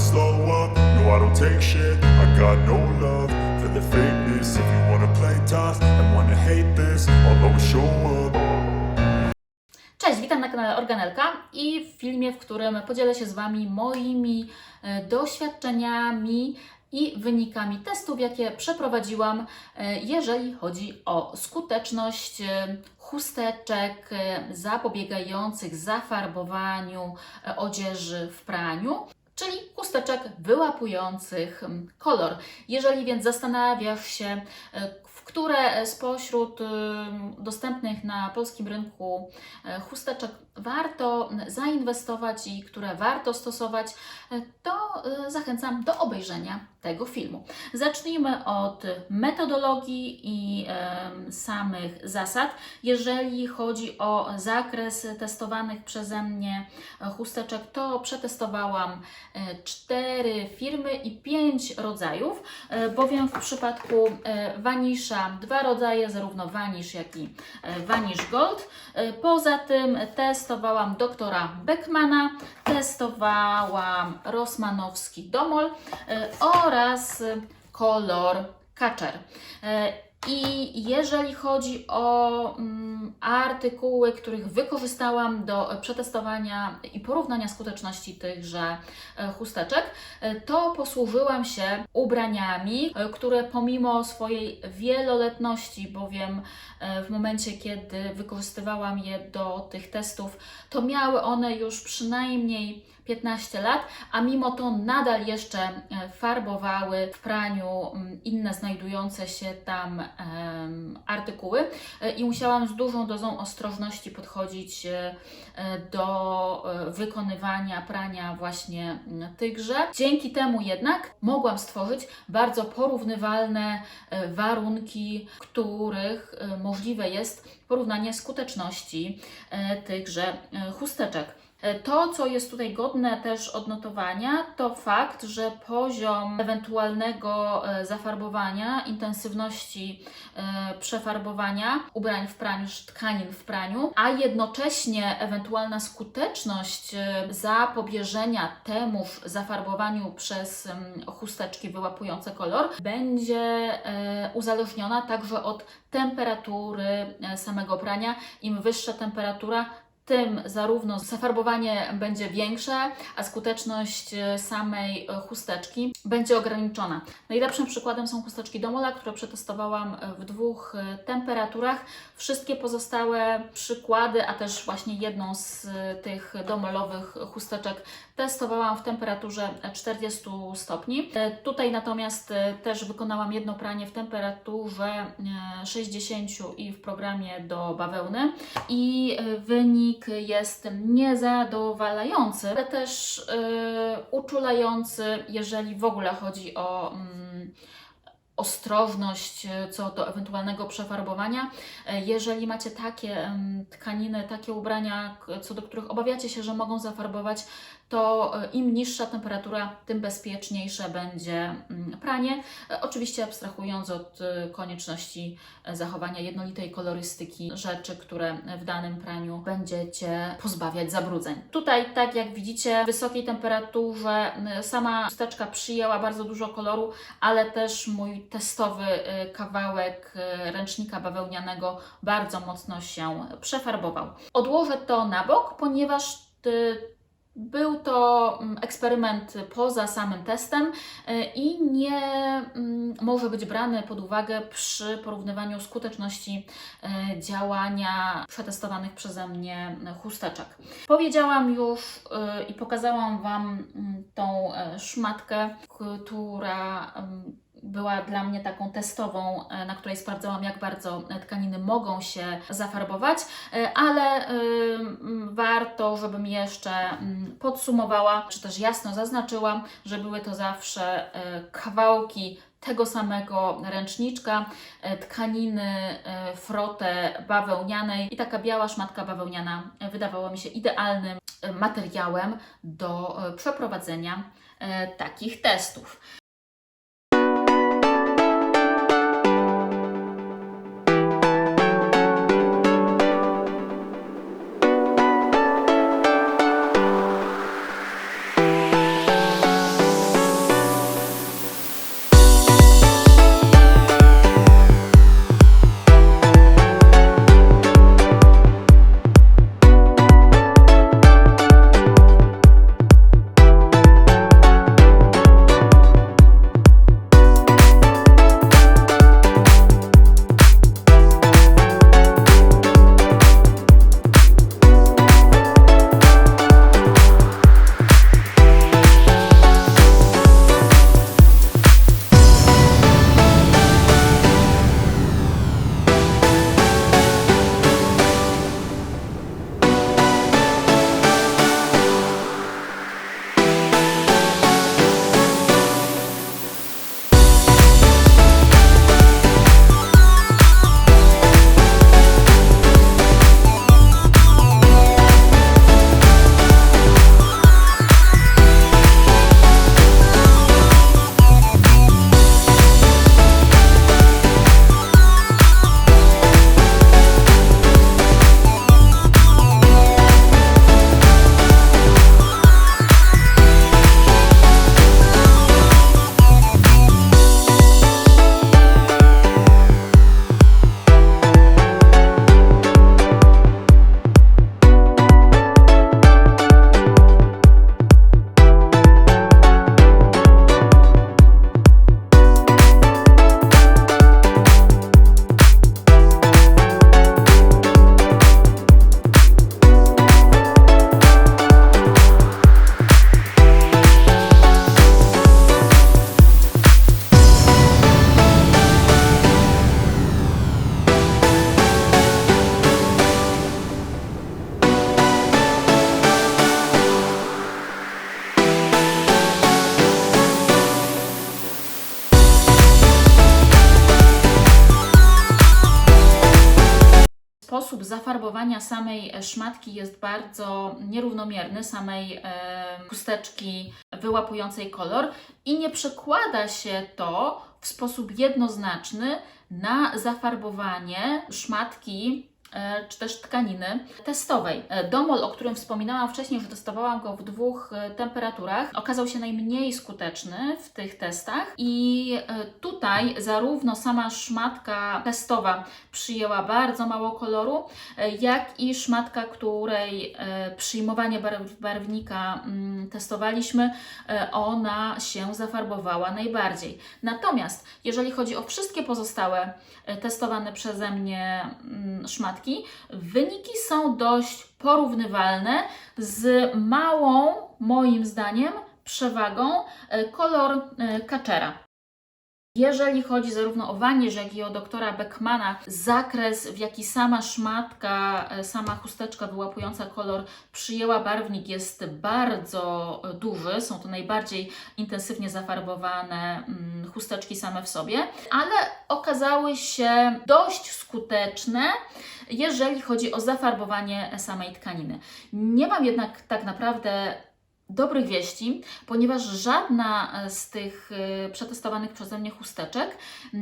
slow up. No, I don't take shit. I got no love for the. If you wanna play tough and wanna hate this, I'll always show up. Cześć, witam na kanale Organelka i w filmie, w którym podzielę się z Wami moimi e, doświadczeniami i wynikami testów, jakie przeprowadziłam, e, jeżeli chodzi o skuteczność e, chusteczek zapobiegających zafarbowaniu odzieży w praniu. Czyli chusteczek wyłapujących mm, kolor. Jeżeli więc zastanawiasz się, e, w które spośród ym, dostępnych na polskim rynku e, chusteczek warto zainwestować i które warto stosować, e, to e, zachęcam do obejrzenia tego filmu. Zacznijmy od metodologii i samych zasad. Jeżeli chodzi o zakres testowanych przeze mnie chusteczek, to przetestowałam e, cztery firmy i pięć rodzajów, e, bowiem w przypadku e, Vanisha dwa rodzaje, zarówno Vanish, jak i Vanish Gold. Poza tym testowałam doktora Beckmana, testowałam Rosmanowski Domol e, oraz e, kolor Catcher. E, I jeżeli chodzi o mm, artykuły, których wykorzystałam do przetestowania i porównania skuteczności tychże e, chusteczek, e, to posłużyłam się ubraniami, które pomimo swojej wieloletności, bowiem w momencie, kiedy wykorzystywałam je do tych testów, to miały one już przynajmniej 15 lat, a mimo to nadal jeszcze e, farbowały w praniu inne znajdujące się tam artykuły E, i musiałam z dużą dozą ostrożności podchodzić e, do wykonywania prania właśnie tychże. Dzięki temu jednak mogłam stworzyć bardzo porównywalne warunki, których możliwe jest porównanie skuteczności tychże chusteczek. To, co jest tutaj godne też odnotowania, to fakt, że poziom ewentualnego e, zafarbowania, intensywności e, przefarbowania ubrań w praniu, tkanin w praniu, a jednocześnie ewentualna skuteczność e, zapobieżenia temuż zafarbowaniu przez chusteczki wyłapujące kolor będzie uzależniona także od temperatury samego prania. Im wyższa temperatura, tym zarówno zafarbowanie będzie większe, a skuteczność e, samej e, chusteczki będzie ograniczona. Najlepszym przykładem są chusteczki Domola, które przetestowałam e, w dwóch temperaturach. Wszystkie pozostałe przykłady, a też właśnie jedną z tych domolowych chusteczek testowałam w temperaturze 40 stopni. Tutaj natomiast też wykonałam jedno pranie w temperaturze e, 60 i w programie do bawełny i e, jest niezadowalający, ale też e, uczulający, jeżeli w ogóle chodzi o mm, ostrożność co do ewentualnego przefarbowania. Jeżeli macie takie em, tkaniny, takie ubrania, co do których obawiacie się, że mogą zafarbować, to e, im niższa temperatura, tym bezpieczniejsze będzie mm, pranie. E, Oczywiście abstrahując od e, konieczności zachowania jednolitej kolorystyki rzeczy, które w danym praniu będziecie pozbawiać zabrudzeń. Tutaj, tak jak widzicie, w wysokiej temperaturze sama chusteczka przyjęła bardzo dużo koloru, ale też mój testowy kawałek ręcznika bawełnianego bardzo mocno się przefarbował. Odłożę to na bok, ponieważ był to mm, eksperyment poza samym testem e, i nie mm, może być brany pod uwagę przy porównywaniu skuteczności e, działania przetestowanych przeze mnie chusteczek. Powiedziałam już e, i pokazałam Wam mm, tą szmatkę, która była dla mnie taką testową, e, na której sprawdzałam, jak bardzo e, tkaniny mogą się zafarbować, e, ale ym, warto, żebym jeszcze podsumowała, czy też jasno zaznaczyłam, że były to zawsze e, kawałki tego samego ręczniczka, e, tkaniny e, frotę bawełnianej i taka biała szmatka bawełniana e, wydawała mi się idealnym e, materiałem do e, przeprowadzenia e, takich testów. Samej e, szmatki jest bardzo nierównomierny, samej e, chusteczki wyłapującej kolor i nie przekłada się to w sposób jednoznaczny na zafarbowanie szmatki czy też tkaniny testowej. E, Domol, o którym wspominałam wcześniej, że testowałam go w dwóch e, temperaturach, okazał się najmniej skuteczny w tych testach i e, tutaj zarówno sama szmatka testowa przyjęła bardzo mało koloru, e, jak i szmatka, której e, przyjmowanie barw- barwnika mm, testowaliśmy, e, ona się zafarbowała najbardziej. Natomiast jeżeli chodzi o wszystkie pozostałe e, testowane przeze mnie mm, szmatki, wyniki są dość porównywalne z małą, moim zdaniem, przewagą e, kolor e, kaczera. Jeżeli chodzi zarówno o waniż, jak i o doktora Beckmana, zakres, w jaki sama szmatka, e, sama chusteczka wyłapująca kolor przyjęła barwnik jest bardzo duży. Są to najbardziej intensywnie zafarbowane mm, chusteczki same w sobie, ale okazały się dość skuteczne, jeżeli chodzi o zafarbowanie samej tkaniny. Nie mam jednak tak naprawdę dobrych wieści, ponieważ żadna e, z tych e, przetestowanych przeze mnie chusteczek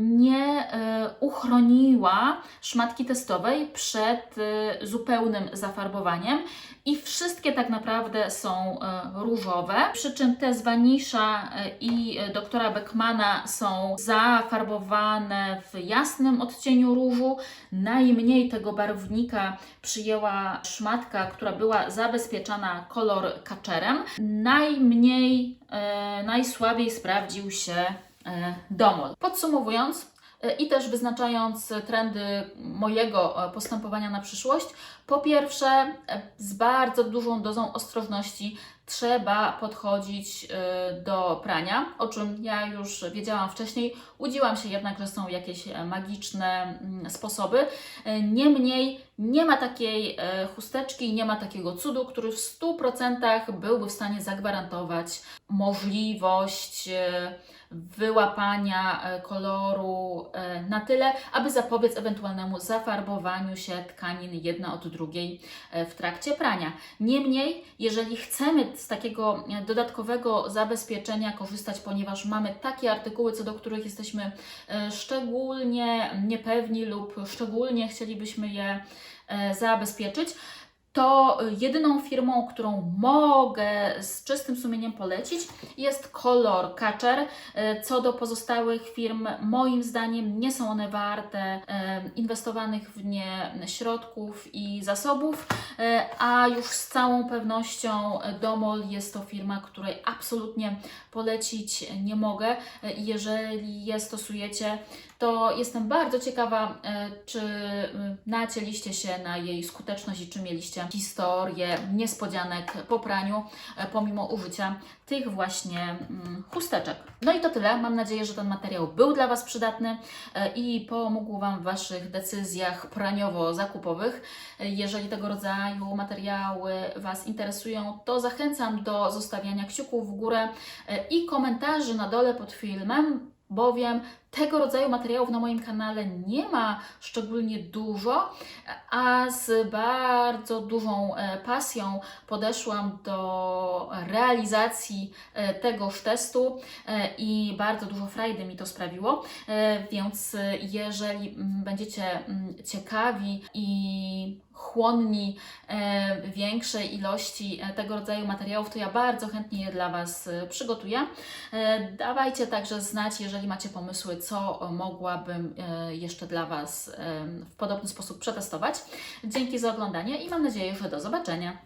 nie e, uchroniła szmatki testowej przed zupełnym zafarbowaniem i wszystkie tak naprawdę są e, różowe, przy czym te z Vanisha e, i e, doktora Beckmana są zafarbowane w jasnym odcieniu różu. Najmniej tego barwnika przyjęła szmatka, która była zabezpieczana kolor kaczerem. Najmniej, e, najsłabiej sprawdził się domol. Podsumowując, i też wyznaczając trendy mojego e, postępowania na przyszłość, po pierwsze, e, z bardzo dużą dozą ostrożności trzeba podchodzić e, do prania, o czym ja już wiedziałam wcześniej. Łudziłam się jednak, że są jakieś e, magiczne mm, sposoby. E, Niemniej nie ma takiej e, chusteczki nie ma takiego cudu, który w 100% byłby w stanie zagwarantować możliwość wyłapania koloru na tyle, aby zapobiec ewentualnemu zafarbowaniu się tkanin jedna od drugiej w trakcie prania. Niemniej, jeżeli chcemy z takiego e, dodatkowego zabezpieczenia korzystać, ponieważ mamy takie artykuły, co do których jesteśmy e, szczególnie niepewni lub szczególnie chcielibyśmy je e, zabezpieczyć, to jedyną firmą, którą mogę z czystym sumieniem polecić, jest Color Catcher. E, Co do pozostałych firm, moim zdaniem nie są one warte e, inwestowanych w nie środków i zasobów, e, a już z całą pewnością Domol jest to firma, której absolutnie polecić nie mogę. Jeżeli je stosujecie, to jestem bardzo ciekawa, e, czy y, nacięliście się na jej skuteczność i czy mieliście historię niespodzianek po praniu, e, pomimo użycia tych właśnie mm, chusteczek. No i to tyle. Mam nadzieję, że ten materiał był dla Was przydatny e, i pomógł Wam w Waszych decyzjach praniowo-zakupowych. E, Jeżeli tego rodzaju materiały Was interesują, to zachęcam do zostawiania kciuków w górę e, i komentarzy na dole pod filmem, bowiem tego rodzaju materiałów na moim kanale nie ma szczególnie dużo, a z bardzo dużą e, pasją podeszłam do realizacji e, tegoż testu e, i bardzo dużo frajdy mi to sprawiło, więc jeżeli będziecie ciekawi i chłonni większej ilości tego rodzaju materiałów, to ja bardzo chętnie je dla Was przygotuję. Dawajcie także znać, jeżeli macie pomysły, co mogłabym e, jeszcze dla Was e, w podobny sposób przetestować. Dzięki za oglądanie i mam nadzieję, że do zobaczenia.